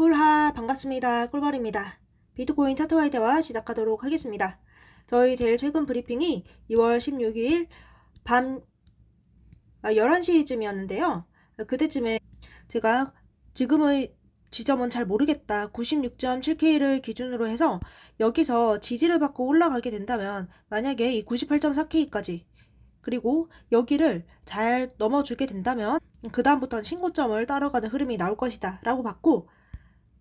꿀하 반갑습니다. 꿀벌입니다. 비트코인 차트 와이드와 시작하도록 하겠습니다. 저희 제일 최근 브리핑이 2월 16일 밤 아, 11시쯤이었는데요. 그때쯤에 제가 지금의 지점은 잘 모르겠다. 96.7K를 기준으로 해서 여기서 지지를 받고 올라가게 된다면 만약에 이 98.4K까지 그리고 여기를 잘 넘어주게 된다면 그 다음부터는 신고점을 따라가는 흐름이 나올 것이다 라고 봤고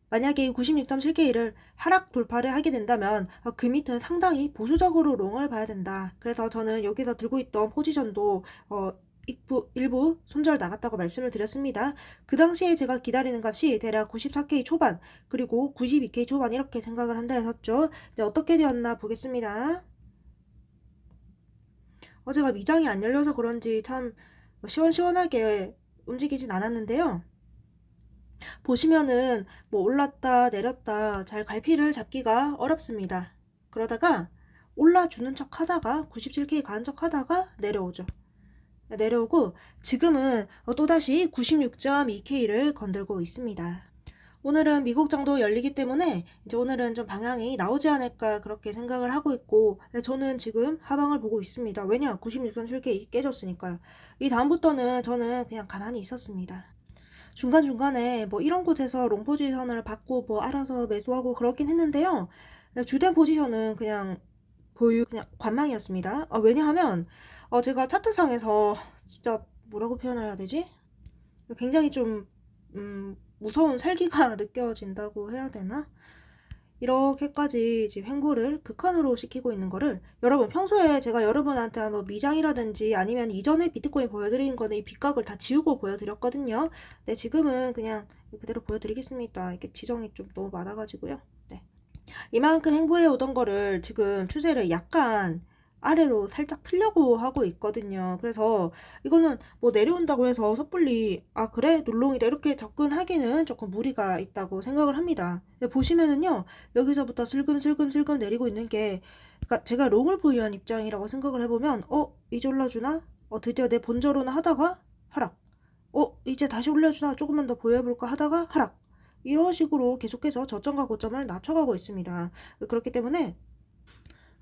만약에 이 96.7K를 하락 돌파를 하게 된다면 어, 그 밑은 상당히 보수적으로 롱을 봐야 된다. 그래서 저는 여기서 들고 있던 포지션도 어, 일부, 일부 손절 나갔다고 말씀을 드렸습니다. 그 당시에 제가 기다리는 값이 대략 94K 초반 그리고 92K 초반 이렇게 생각을 한다 했었죠. 이제 어떻게 되었나 보겠습니다. 어제가 미장이 안 열려서 그런지 참 시원시원하게 움직이진 않았는데요. 보시면은 뭐 올랐다 내렸다 잘 갈피를 잡기가 어렵습니다. 그러다가 올라주는 척 하다가 97K 가는 척 하다가 내려오죠. 내려오고 지금은 또다시 96.2K를 건들고 있습니다. 오늘은 미국장도 열리기 때문에 이제 오늘은 좀 방향이 나오지 않을까 그렇게 생각을 하고 있고 저는 지금 하방을 보고 있습니다. 왜냐? 96.7K 깨졌으니까요. 이 다음부터는 저는 그냥 가만히 있었습니다. 중간중간에 뭐 이런 곳에서 롱 포지션을 받고 뭐 알아서 매수하고 그렇긴 했는데요. 주된 포지션은 그냥 보유 그냥 관망이었습니다. 아, 왜냐하면 어, 제가 차트상에서 진짜 뭐라고 표현을 해야 되지? 굉장히 좀 음, 무서운 살기가 느껴진다고 해야 되나? 이렇게까지 지금 횡보를 극한으로 시키고 있는 거를 여러분 평소에 제가 여러분한테 한번 미장이라든지 아니면 이전에 비트코인 보여드린 거는 이 빗각을 다 지우고 보여드렸거든요. 네, 지금은 그냥 그대로 보여드리겠습니다. 이게 지정이 좀 너무 많아가지고요. 네. 이만큼 횡보해 오던 거를 지금 추세를 약간 아래로 살짝 틀려고 하고 있거든요. 그래서 이거는 뭐 내려온다고 해서 섣불리 아 그래 눌롱이다 이렇게 접근하기는 조금 무리가 있다고 생각을 합니다. 보시면은요 여기서부터 슬금슬금슬금 내리고 있는 게 그러니까 제가 롱을 보유한 입장이라고 생각을 해보면 어 이제 올라주나? 어 드디어 내 본저로는 하다가 하락. 어 이제 다시 올려주나? 조금만 더 보여볼까 하다가 하락. 이런 식으로 계속해서 저점과 고점을 낮춰가고 있습니다. 그렇기 때문에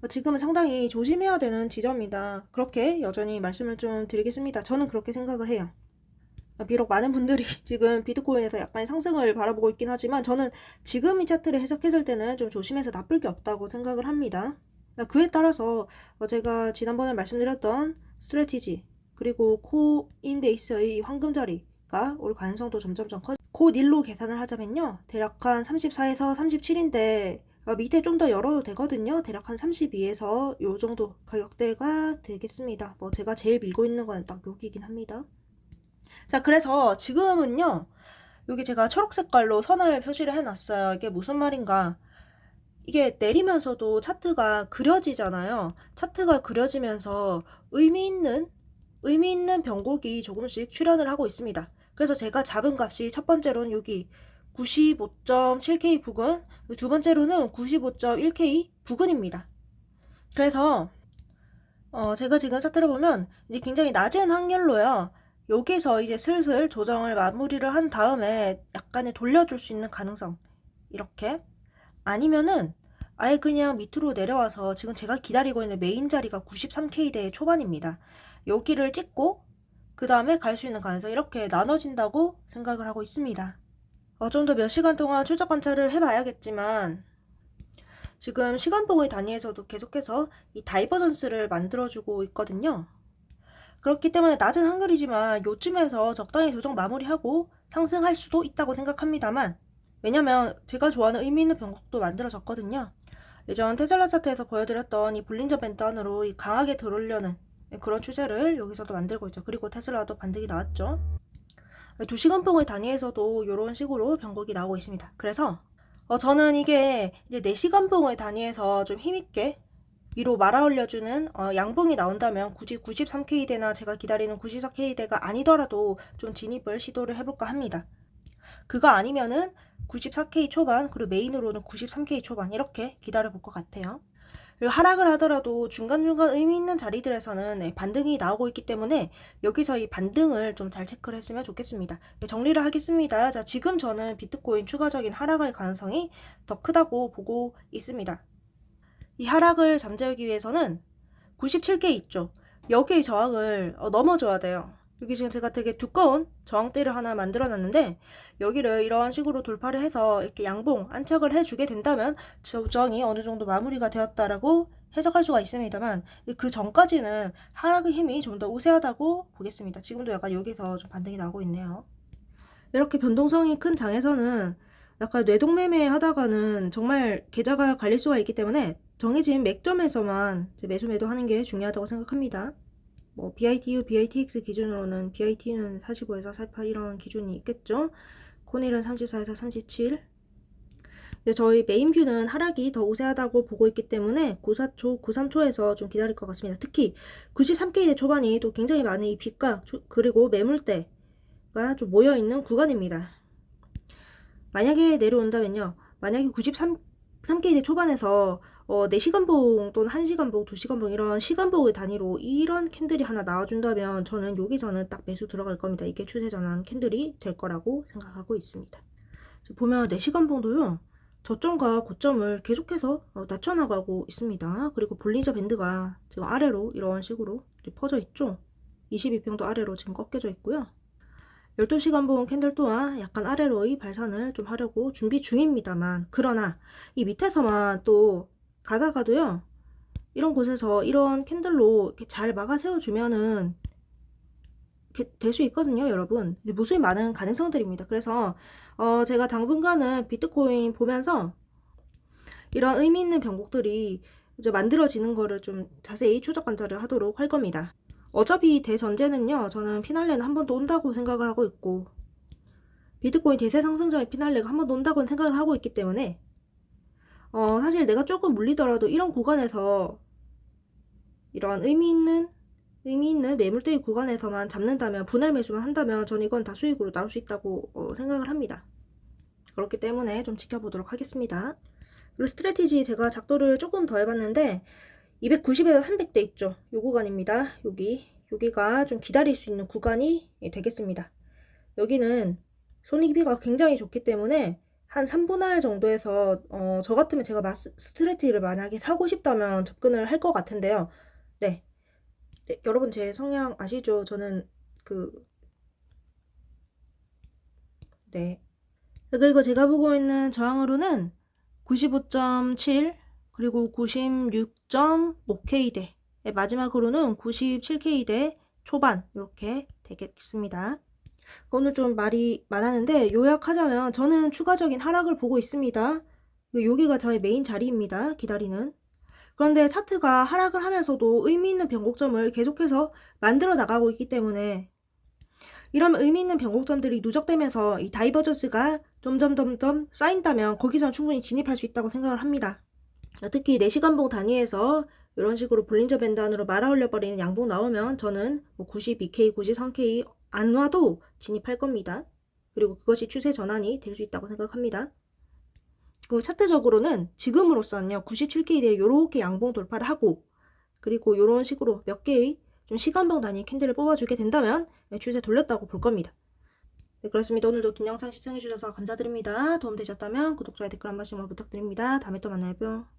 지금은 상당히 조심해야 되는 지점이다. 그렇게 여전히 말씀을 좀 드리겠습니다. 저는 그렇게 생각을 해요. 비록 많은 분들이 지금 비트코인에서 약간의 상승을 바라보고 있긴 하지만 저는 지금 이 차트를 해석했을 때는 좀 조심해서 나쁠 게 없다고 생각을 합니다. 그에 따라서 제가 지난번에 말씀드렸던 스트레티지 그리고 코인베이스의 황금자리가 올 가능성도 점점점 커. 코닐로 계산을 하자면요. 대략 한 34에서 37인데 어, 밑에 좀 더 열어도 되거든요. 대략 한 32에서 요 정도 가격대가 되겠습니다. 뭐 제가 제일 밀고 있는 건 딱 여기긴 합니다. 자, 그래서 지금은요. 여기 제가 초록 색깔로 선을 표시를 해놨어요. 이게 무슨 말인가? 이게 내리면서도 차트가 그려지잖아요. 차트가 그려지면서 의미 있는 의미 있는 변곡이 조금씩 출현을 하고 있습니다. 그래서 제가 잡은 값이 첫 번째로는 여기 95.7K 부근, 두 번째로는 95.1K 부근입니다. 그래서 어, 제가 지금 차트를 보면 이제 굉장히 낮은 확률로요. 여기서 이제 슬슬 조정을 마무리를 한 다음에 약간의 돌려줄 수 있는 가능성 이렇게 아니면은 아예 그냥 밑으로 내려와서 지금 제가 기다리고 있는 메인 자리가 93K대 초반입니다. 여기를 찍고 그 다음에 갈 수 있는 가능성 이렇게 나눠진다고 생각을 하고 있습니다. 어, 좀더 몇 시간 동안 추적 관찰을 해봐야겠지만 지금 시간봉의 단위에서도 계속해서 이 다이버전스를 만들어주고 있거든요. 그렇기 때문에 낮은 확률이지만 요쯤에서 적당히 조정 마무리하고 상승할 수도 있다고 생각합니다만 왜냐면 제가 좋아하는 의미 있는 변곡도 만들어졌거든요. 예전 테슬라 차트에서 보여드렸던 이 볼린저 밴드 안으로 이 강하게 들어오려는 그런 추세를 여기서도 만들고 있죠. 그리고 테슬라도 반등이 나왔죠. 2시간 봉의 단위에서도 이런 식으로 변곡이 나오고 있습니다. 그래서 어, 저는 이게 이제 4시간 봉의 단위에서 좀 힘있게 위로 말아 올려주는 어, 양봉이 나온다면 굳이 93K대나 제가 기다리는 94K대가 아니더라도 좀 진입을 시도를 해볼까 합니다. 그거 아니면은 94K 초반 그리고 메인으로는 93K 초반 이렇게 기다려 볼 것 같아요. 하락을 하더라도 중간중간 의미 있는 자리들에서는 네, 반등이 나오고 있기 때문에 여기서 이 반등을 좀 잘 체크를 했으면 좋겠습니다. 네, 정리를 하겠습니다. 자, 지금 저는 비트코인 추가적인 하락할 가능성이 더 크다고 보고 있습니다. 이 하락을 잠재우기 위해서는 97개 있죠. 여기의 저항을 어, 넘어줘야 돼요. 여기 지금 제가 되게 두꺼운 저항대를 하나 만들어 놨는데 여기를 이런 식으로 돌파를 해서 이렇게 양봉 안착을 해주게 된다면 저항이 어느 정도 마무리가 되었다라고 해석할 수가 있습니다만 그 전까지는 하락의 힘이 좀 더 우세하다고 보겠습니다. 지금도 약간 여기서 좀 반등이 나고 있네요. 이렇게 변동성이 큰 장에서는 약간 뇌동매매 하다가는 정말 계좌가 갈릴 수가 있기 때문에 정해진 맥점에서만 매수 매도하는 게 중요하다고 생각합니다. 뭐 BITU, BITX 기준으로는 BIT는 45에서 48 이런 기준이 있겠죠. 코넬은 34에서 37. 근데 저희 메인뷰는 하락이 더 우세하다고 보고 있기 때문에 94초, 93초에서 좀 기다릴 것 같습니다. 특히 93K대 초반이 또 굉장히 많은 이 빗각 그리고 매물대가 좀 모여 있는 구간입니다. 만약에 내려온다면요. 만약에 93 3K대 초반에서 어, 4시간봉 또는 1시간봉, 2시간봉 이런 시간봉의 단위로 이런 캔들이 하나 나와준다면 저는 여기서는 딱 매수 들어갈 겁니다. 이게 추세 전환 캔들이 될 거라고 생각하고 있습니다. 보면 4시간봉도요. 저점과 고점을 계속해서 어, 낮춰나가고 있습니다. 그리고 볼린저 밴드가 지금 아래로 이런 식으로 퍼져 있죠. 22평도 아래로 지금 꺾여져 있고요. 12시간 봉 캔들 또한 약간 아래로의 발산을 좀 하려고 준비 중입니다만 그러나 이 밑에서만 또 가다가도요 이런 곳에서 이런 캔들로 잘 막아 세워주면은 될 수 있거든요 여러분. 무수히 많은 가능성들입니다. 그래서 어 제가 당분간은 비트코인 보면서 이런 의미 있는 변곡들이 이제 만들어지는 거를 좀 자세히 추적 관찰을 하도록 할 겁니다. 어차피 대전제는요, 저는 피날레는 한번더 온다고 생각을 하고 있고, 비트코인 대세 상승장의 피날레가 한번더 온다고 생각을 하고 있기 때문에, 어, 사실 내가 조금 물리더라도 이런 구간에서, 이러한 의미 있는, 의미 있는 매물대의 구간에서만 잡는다면, 분할 매수만 한다면, 저는 이건 다 수익으로 나올 수 있다고 어, 생각을 합니다. 그렇기 때문에 좀 지켜보도록 하겠습니다. 그리고 스트레티지 제가 작도를 조금 더 해봤는데, 290에서 300대 있죠. 요 구간입니다. 여기. 여기가 좀 기다릴 수 있는 구간이 되겠습니다. 여기는 손익비가 굉장히 좋기 때문에 한 3분할 의 정도에서 어, 저 같으면 제가 마스 스트레티를 만약에 사고 싶다면 접근을 할 것 같은데요. 네. 네. 여러분 제 성향 아시죠? 저는 그 네. 그리고 제가 보고 있는 저항으로는 95.7 그리고 96.5K대 마지막으로는 97K대 초반 이렇게 되겠습니다. 오늘 좀 말이 많았는데 요약하자면 저는 추가적인 하락을 보고 있습니다. 여기가 저의 메인 자리입니다. 기다리는. 그런데 차트가 하락을 하면서도 의미 있는 변곡점을 계속해서 만들어 나가고 있기 때문에 이런 의미 있는 변곡점들이 누적되면서 이 다이버전스가 점점 점점 쌓인다면 거기서 충분히 진입할 수 있다고 생각을 합니다. 특히 4시간봉 단위에서 이런 식으로 볼린저 밴드 안으로 말아 올려버리는 양봉 나오면 저는 뭐 92K, 93K 안 와도 진입할 겁니다. 그리고 그것이 추세 전환이 될 수 있다고 생각합니다. 그 차트적으로는 지금으로서는요 97K대에 이렇게 양봉 돌파를 하고 그리고 이런 식으로 몇 개의 좀 시간봉 단위 캔들을 뽑아주게 된다면 추세 돌렸다고 볼 겁니다. 네, 그렇습니다. 오늘도 긴 영상 시청해주셔서 감사드립니다. 도움 되셨다면 구독, 좋아요, 댓글 한 번씩만 부탁드립니다. 다음에 또 만나요. 뿅.